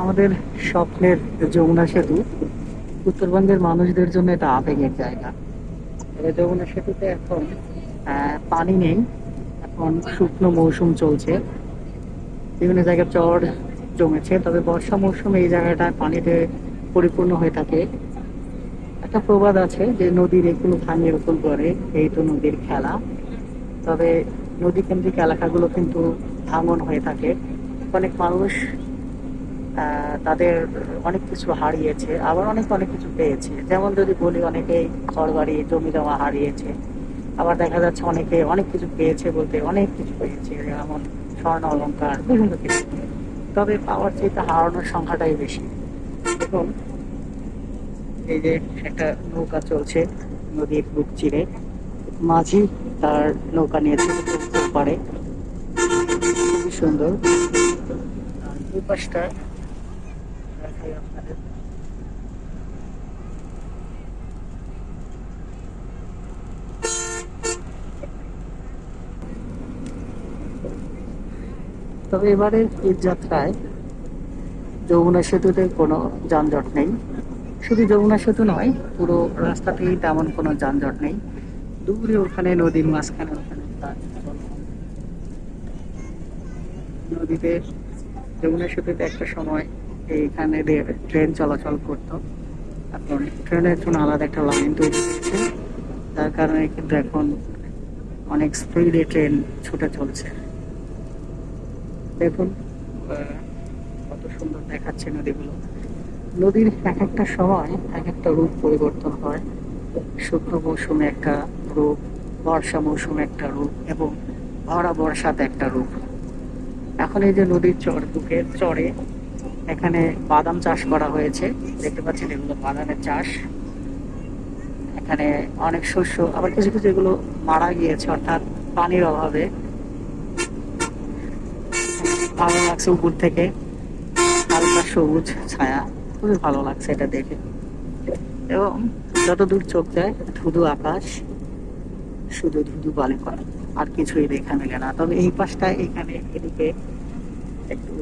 আমাদের স্বপ্নের যমুনা সেতু, উত্তরবঙ্গের মানুষদের জন্য এটা আবেগের জায়গা। যমুনা সেতুতে এখন পানি নেই, এখন শুকনো মৌসুম চলছে। বিভিন্ন জায়গায় চর জমেছে, তবে বর্ষা মৌসুমে এই জায়গাটায় পানিতে পরিপূর্ণ হয়ে থাকে। একটা প্রবাদ আছে যে নদীর এগুলো ভাঙিয়ে রোপণ করে, এই তো নদীর খেলা। তবে নদী কেন্দ্রিক এলাকাগুলো কিন্তু ভাঙন হয়ে থাকে। অনেক মানুষ তাদের অনেক কিছু হারিয়েছে, আবার অনেক অনেক কিছু পেয়েছে। যেমন যদি বলি অনেকেই ঘর বাড়ি জমি জমা হারিয়েছে, আবার দেখা যাচ্ছে অনেকে অনেক কিছু পেয়েছে বলতে অনেক কিছু পেয়েছে, যেমন স্বর্ণ অলংকার, বিভিন্ন কিছু তবে পাওয়ার চাইতে হারানোর সংখ্যাটাই বেশি। দেখুন, এই যে একটা নৌকা চলছে, নদীর বুক চিরে, মাঝি তার নৌকা নিয়েছে পারে খুবই সুন্দর। দুই পাশটা তবে এবারের ঈদ যাত্রায় যমুনা সেতুতে কোনো যানজট নেই। শুধু যমুনা সেতু নয়, পুরো রাস্তাতেই তেমন কোনো যানজট নেই। দূরে ওখানে, নদীর মাঝখানে ওখানে নদীতে, যমুনা সেতুতে একটা সময় এইখানে দিয়ে ট্রেন চলাচল করতো। এখন ট্রেনের জন্য আলাদা একটা লাইন তৈরি হয়েছে। তার কারণে কিন্তু এখন অনেক স্পিডে ট্রেন ছুটে চলছে। দেখুন কত সুন্দর দেখাচ্ছে নদীগুলো। নদীর এক একটা সময় এক একটা রূপ পরিবর্তন হয়। শুকনো মৌসুমে একটা রূপ, বর্ষা মৌসুমে একটা রূপ এবং ভরা বর্ষাতে একটা রূপ। এখন এই যে নদীর চর, বুকের চরে এখানে বাদাম চাষ করা হয়েছে। দেখতে পাচ্ছেন এগুলো বাদামের চাষ। এখানে অনেক শস্য, আবার কিছু কিছু এগুলো মারা গিয়েছে, অর্থাৎ পানির অভাবে। ভালো লাগছে উপর থেকে। হালকা সবুজ ছায়া, খুবই ভালো লাগছে এটা দেখে। এবং যত দূর চোখ যায়, ধুধু আকাশ, শুধু ধুধু বালি করা, আর কিছুই দেখা মেলে না। তবে এই পাশটা এখানে এদিকে একটু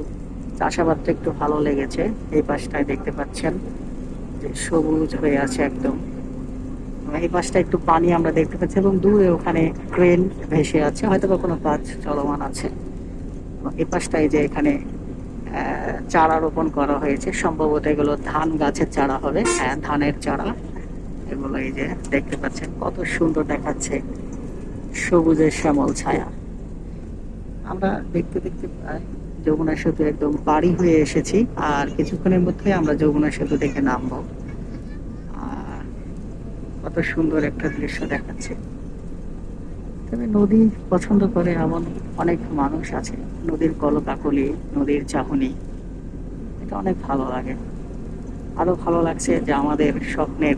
চাষাবাদটা একটু ভালো লেগেছে। এই পাশটায় দেখতে পাচ্ছেন যে সবুজ হয়ে আছে একদম। এই পাশটা একটু পানি আমরা দেখতে পাচ্ছি এবং দূরে ওখানে ট্রেন ভেসে আছে হয়তো বা কোনো কাজ চলমান আছে। এই পাশটায় যে এখানে চারা রোপণ করা হয়েছে, সম্ভবত এগুলো ধান গাছের চারা হবে। হ্যাঁ ধানের চারা। এগুলো এই যে দেখতে পাচ্ছেন কত সুন্দর দেখাচ্ছে সবুজের শ্যামল ছায়া। আমরা দেখতে দেখতে যমুনা সেতু একদম বাড়ি হয়ে এসেছি আর কিছুক্ষণের মধ্যে আমরা যমুনা সেতু দেখে নামবো। আর কত সুন্দর একটা দৃশ্য দেখাচ্ছে। তবে নদী পছন্দ করে এমন অনেক মানুষ আছে, নদীর কলকাকলি, নদীর চাহনি, এটা অনেক ভালো লাগে। আরও ভালো লাগছে যে আমাদের স্বপ্নের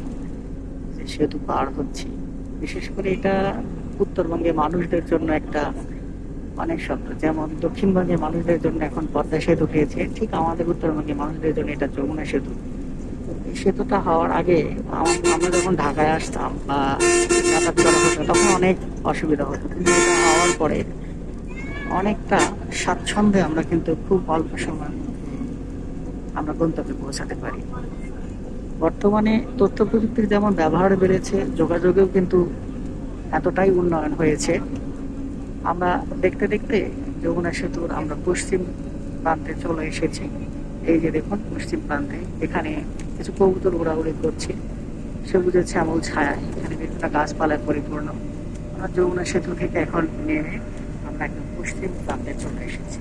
যে সেতু পার হচ্ছি। বিশেষ করে এটা উত্তরবঙ্গে মানুষদের জন্য একটা অনেক শব্দ। যেমন দক্ষিণবঙ্গের মানুষদের জন্য এখন পদ্মা সেতু হয়েছে ঠিক আমাদের উত্তরবঙ্গের মানুষদের জন্য এটা যমুনা সেতু। এই সেতুটা হওয়ার আগে আমরা যখন ঢাকায় আসতাম বা তখন অনেক অসুবিধা হতো। কিন্তু এটা হওয়ার পরে অনেকটা স্বাচ্ছন্দ্যে আমরা কিন্তু খুব অল্প মধ্যে আমরা গন্তব্যে পৌঁছাতে পারি। বর্তমানে তথ্য প্রযুক্তির যেমন ব্যবহার বেড়েছে, যোগাযোগেও কিন্তু এতটাই উন্নয়ন হয়েছে। আমরা দেখতে দেখতে যমুনা সেতুর আমরা পশ্চিম প্রান্তে চলে এসেছি। এই যে দেখুন, পশ্চিম প্রান্তে। এখানে কিছু কবুতর উড়াউড়ি করছে। সে বুঝেছে শ্যামল ছায়া। এখানে বিভিন্ন গাছপালায় পরিপূর্ণ। আমরা যমুনা সেতু থেকে এখন নেমে আমরা একদম পশ্চিম প্রান্তে চলে এসেছি।